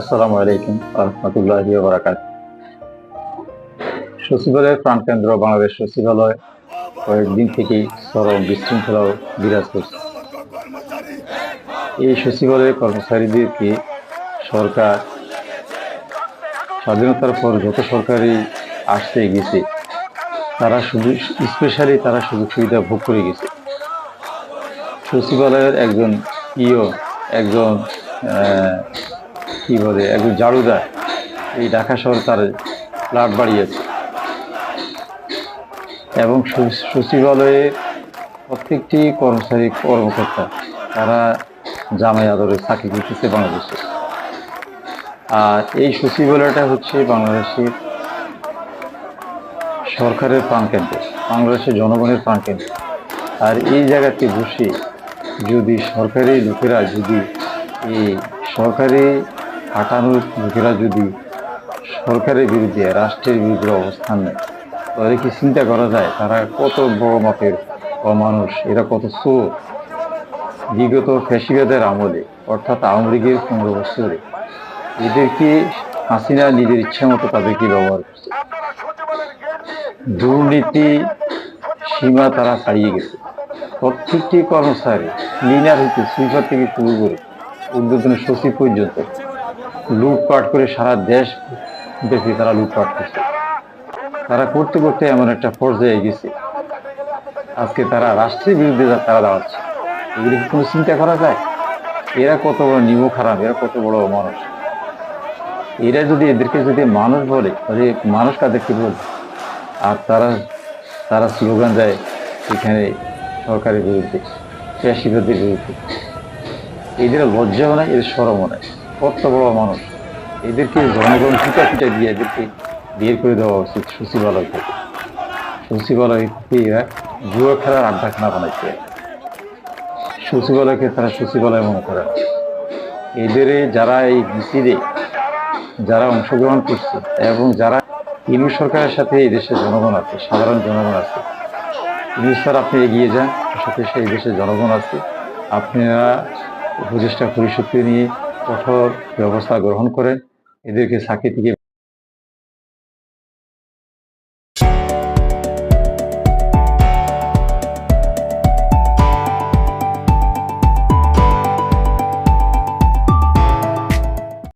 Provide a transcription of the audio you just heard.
আসসালামু আলাইকুম রহমতুল্লাহ বারাকাত সচিবালয়ের প্রাণকেন্দ্র বাংলাদেশ সচিবালয় কয়েকদিন থেকেই চরম বিশৃঙ্খলাও বিরাজ করছে। এই সচিবালয়ের কর্মচারীদেরকে সরকার স্বাধীনতার পর যত সরকারি আসতে গেছে, তারা শুধু স্পেশালি তারা সুযোগ সুবিধা ভোগ করে গেছে। সচিবালয়ের একজন ইও একজন কি বলে একজন জাড়ুদার এই ঢাকা শহর তার প্লাট বাড়িয়েছে। এবং সচিবালয়ে প্রত্যেকটি কর্মচারী কর্মকর্তা, তারা জামাই আদরে চাকরি করতেছে বাংলাদেশে। আর এই সচিবালয়টা হচ্ছে বাংলাদেশের সরকারের প্রাণকেন্দ্র, বাংলাদেশের জনগণের প্রাণকেন্দ্র। আর এই জায়গাতে বসে যদি সরকারি লোকেরা যদি এই সরকারি হাঁটানোর লোকেরা যদি সরকারের বিরুদ্ধে, রাষ্ট্রের বিরুদ্ধে অবস্থান নেয়, তাহলে কি চিন্তা করা যায়? তারা কত বড় মাপের মানুষ এরা কত চোর? বিগত ফ্যাসিবাদের আমলে, অর্থাৎ আওয়ামী লীগের পনেরো বছরে, এদেরকে হাসিনা নিজের ইচ্ছা মতো তাদেরকে ব্যবহার করছে। দুর্নীতি সীমা তারা ছাড়িয়ে গেছে। প্রত্যেকটি কর্মচারী ক্লিনার হইতে সুইপার থেকে শুরু করে উদ্বোধনের সচিব পর্যন্ত লুটপাট করে সারা দেশ ব্যাপী তারা লুটপাট করছে। তারা করতে করতে এমন একটা পর্যায়ে গেছে। আজকে তারা রাষ্ট্রের বিরুদ্ধে তারা দাঁড়াচ্ছে, এগুলি কি কোনো চিন্তা করা যায়? এরা কত বড় নিম খারাপ, এরা কত বড় মানুষ। এরা যদি এদেরকে যদি মানুষ বলে, তাহলে মানুষ কাদেরকে বলবে? আর তারা তারা স্লোগান দেয় এখানে সরকারের বিরুদ্ধে পেশিবাদের বিরুদ্ধে। এদের লজ্জাও নাই, এদের সরমও নাই। কত বড় মানুষ। এদেরকে জনগণ ফিটা ফিটা দিয়ে এদেরকে বের করে দেওয়া উচিত সচিবালয় থেকে সচিবালয় থেকে এরা জুয়া খেলার আড্ডাখানা বানাইছে। সচিবালয়কে তারা সচিবালয় মনে করে। এদের যারা এই মিছিলে যারা অংশগ্রহণ করছে এবং যারা ইনু সরকারের সাথে এই দেশের জনগণ আছে, সাধারণ জনগণ আছে, ইনু স্যার আপনি এগিয়ে যান, সাথে সেই দেশের জনগণ আছে। আপনারা উপদেষ্টা পরিষদকে নিয়ে কঠোর ব্যবস্থা গ্রহণ করেন এদেরকে সাক্ষী থেকে